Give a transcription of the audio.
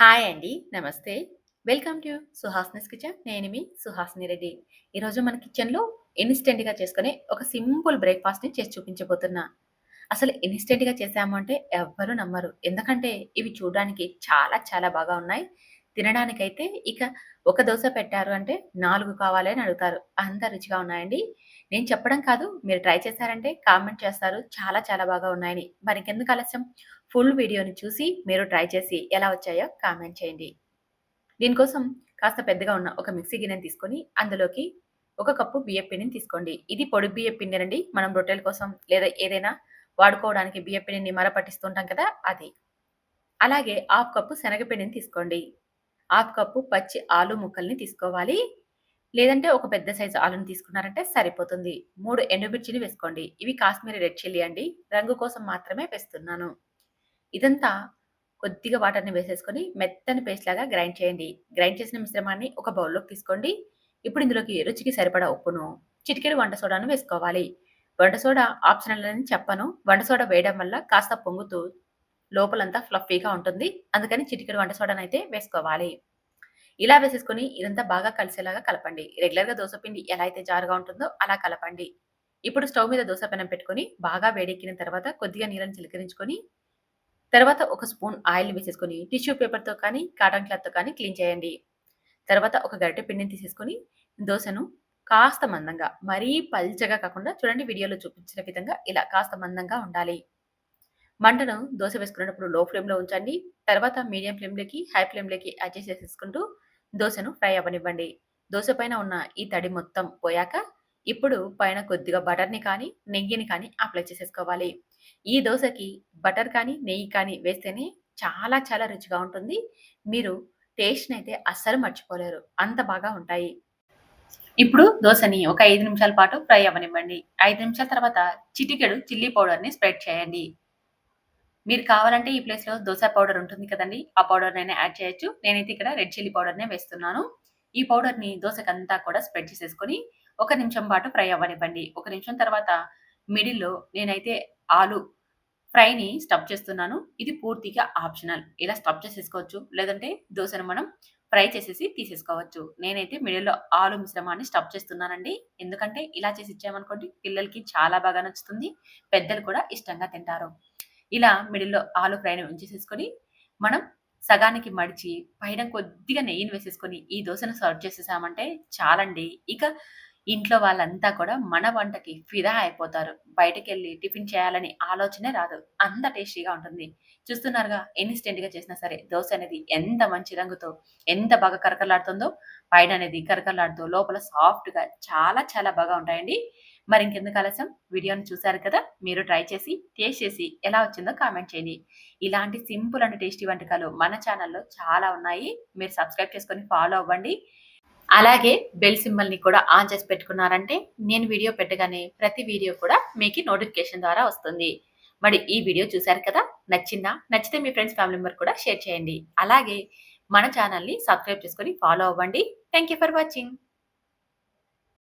Hi అండి. నమస్తే. Welcome to Suhasini's kitchen. నేను మీ సుహాస్ని రెడ్డి. ఈరోజు మన కిచెన్‌లో ఇన్‌స్టెంట్‌గా చేసుకునే ఒక సింపుల్ బ్రేక్‌ఫాస్ట్‌ని చేసి చూపించబోతున్నా. అసలు ఇన్‌స్టెంట్‌గా చేసాము అంటే ఎవ్వరు నమ్మరు. ఎందుకంటే ఇవి చూడడానికి చాలా చాలా బాగా ఉన్నాయి. తినడానికైతే ఇక ఒక దోశ పెట్టారు అంటే నాలుగు కావాలి అని అడుగుతారు. అంత రుచిగా ఉన్నాయండి. నేను చెప్పడం కాదు మీరు ట్రై చేశారంటే కామెంట్ చేస్తారు. చాలా చాలా బాగా ఉన్నాయని. ఎందుకు ఆలస్యం ఫుల్ వీడియోని చూసి మీరు ట్రై చేసి ఎలా వచ్చాయో కామెంట్ చేయండి. దీనికోసం కాస్త పెద్దగా ఉన్న ఒక మిక్సీ గిన్నెని తీసుకొని అందులోకి ఒక కప్పు బియ్య పిండిని తీసుకోండి. ఇది పొడి బియ్య పిండినండి మనం రొట్టెల కోసం లేదా ఏదైనా వాడుకోవడానికి బియ్య పిండిని మర పట్టిస్తుంటాం కదా! అది. అలాగే హాఫ్ కప్పు శనగపిండిని తీసుకోండి. హాఫ్ కప్పు పచ్చి ఆలు ముక్కల్ని తీసుకోవాలి. లేదంటే ఒక పెద్ద సైజు ఆలుని తీసుకున్నారంటే సరిపోతుంది. మూడు ఎండుమిర్చిని వేసుకోండి. ఇవి కాశ్మీరీ రెడ్ చిల్లీ అండి. రంగు కోసం మాత్రమే వేస్తున్నాను. ఇదంతా కొద్దిగా వాటర్‌ని వేసేసుకొని మెత్తని పేస్ట్ లాగా గ్రైండ్ చేయండి. గ్రైండ్ చేసిన మిశ్రమాన్ని ఒక బౌల్‌లోకి తీసుకోండి. ఇప్పుడు ఇందులోకి రుచికి సరిపడా ఉప్పును, చిటికెడు వంట సోడాను వేసుకోవాలి. వంట సోడా ఆప్షనల్ అని చెప్పను. వంట సోడా వేయడం వల్ల కాస్త పొంగుతూ లోపలంతా ఫ్లఫీగా ఉంటుంది. అందుకని చిటికెడు వంట సోడానైతే వేసుకోవాలి. ఇలా వేసేసుకొని ఇదంతా బాగా కలిసేలాగా కలపండి. రెగ్యులర్‌గా దోశ పిండి ఎలా అయితే జారుగా ఉంటుందో అలా కలపండి. ఇప్పుడు స్టవ్ మీద దోశ పెనం పెట్టుకొని బాగా వేడెక్కిన తర్వాత కొద్దిగా నీళ్ళని చిలకరించుకొని తర్వాత ఒక స్పూన్ ఆయిల్‌ని వేసేసుకొని టిష్యూ పేపర్‌తో కానీ, కాటన్ క్లాత్‌తో కానీ క్లీన్ చేయండి. తర్వాత ఒక గరిటె పిండిని తీసేసుకొని దోశను కాస్త మందంగా, మరీ పల్చగా కాకుండా చూడండి వీడియోలో చూపించిన విధంగా ఇలా కాస్త మందంగా ఉండాలి. మంటను దోశ వేసుకునేటప్పుడు లో ఫ్లేమ్‌లో ఉంచండి. తర్వాత మీడియం ఫ్లేమ్‌లోకి, హై ఫ్లేమ్‌లోకి అడ్జస్ట్ చేసేసుకుంటూ దోశను ఫ్రై అవ్వనివ్వండి. దోశ పైన ఉన్న ఈ తడి మొత్తం పోయాక ఇప్పుడు పైన కొద్దిగా బటర్‌ని కానీ, నెయ్యిని కానీ అప్లై చేసేసుకోవాలి. ఈ దోశకి బటర్ కానీ, నెయ్యి కానీ వేస్తేనే చాలా చాలా రుచిగా ఉంటుంది. మీరు టేస్ట్ని అయితే అస్సలు మర్చిపోలేరు. అంత బాగా ఉంటాయి. ఇప్పుడు దోశని ఒక ఐదు నిమిషాల పాటు ఫ్రై అవ్వనివ్వండి. ఐదు నిమిషాల తర్వాత చిటికెడు చిల్లీ పౌడర్‌ని స్ప్రెడ్ చేయండి. మీరు కావాలంటే ఈ ప్లేస్‌లో దోశ పౌడర్ ఉంటుంది కదండి ఆ పౌడర్‌నైనా యాడ్ చేయొచ్చు. నేనైతే ఇక్కడ రెడ్ చిల్లీ పౌడర్‌నే వేస్తున్నాను. ఈ పౌడర్‌ని దోశకంతా కూడా స్ప్రెడ్ చేసేసుకొని ఒక నిమిషం పాటు ఫ్రై అవ్వనివ్వండి. ఒక నిమిషం తర్వాత మిడిల్‌లో నేనైతే ఆలు ఫ్రైని స్టఫ్ చేస్తున్నాను. ఇది పూర్తిగా ఆప్షనల్. ఇలా స్టఫ్ చేసేసుకోవచ్చు. లేదంటే దోసను మనం ఫ్రై చేసేసి తీసేసుకోవచ్చు. నేనైతే మిడిల్‌లో ఆలు మిశ్రమాన్ని స్టఫ్ చేస్తున్నానండి. ఎందుకంటే ఇలా చేసి ఇచ్చామనుకోండి పిల్లలకి చాలా బాగా నచ్చుతుంది. పెద్దలు కూడా ఇష్టంగా తింటారు. ఇలా మిడిల్‌లో ఆలు ఫ్రైని ఉంచేసేసుకొని మనం సగానికి మడిచి పైన కొద్దిగా నెయ్యిని వేసేసుకొని ఈ దోశను సర్వ్ చేసేసామంటే చాలండి. ఇక ఇంట్లో వాళ్ళంతా కూడా మన వంటకి ఫిదా అయిపోతారు. బయటకెళ్ళి టిఫిన్ చేయాలని ఆలోచనే రాదు. అంత టేస్టీగా ఉంటుంది. చూస్తున్నారుగా ఇన్‌స్టెంట్‌గా చేసినా సరే దోశ అనేది ఎంత మంచి రంగుతో, ఎంత బాగా కరకరలాడుతుందో పైన అనేది కరకరలాడుతూ లోపల సాఫ్ట్‌గా చాలా చాలా బాగా ఉంటాయండి. మరి ఇంకెందుకు ఆలస్యం వీడియోని చూశారు కదా! మీరు ట్రై చేసి, టేస్ట్ చేసి ఎలా వచ్చిందో కామెంట్ చేయండి. ఇలాంటి సింపుల్ అండ్ టేస్టీ వంటకాలు మన ఛానల్‌లో చాలా ఉన్నాయి. మీరు సబ్స్క్రైబ్ చేసుకొని ఫాలో అవ్వండి. అలాగే బెల్ సింబల్‌ని కూడా ఆన్ చేసి పెట్టుకున్నారంటే నేను వీడియో పెట్టగానే ప్రతి వీడియో కూడా మీకు నోటిఫికేషన్ ద్వారా వస్తుంది. మరి ఈ వీడియో చూశారు కదా! నచ్చిందా? నచ్చితే మీ ఫ్రెండ్స్, ఫ్యామిలీ మెంబర్ కూడా షేర్ చేయండి. అలాగే మన ఛానల్‌ని సబ్స్క్రైబ్ చేసుకొని ఫాలో అవ్వండి. Thank you for watching.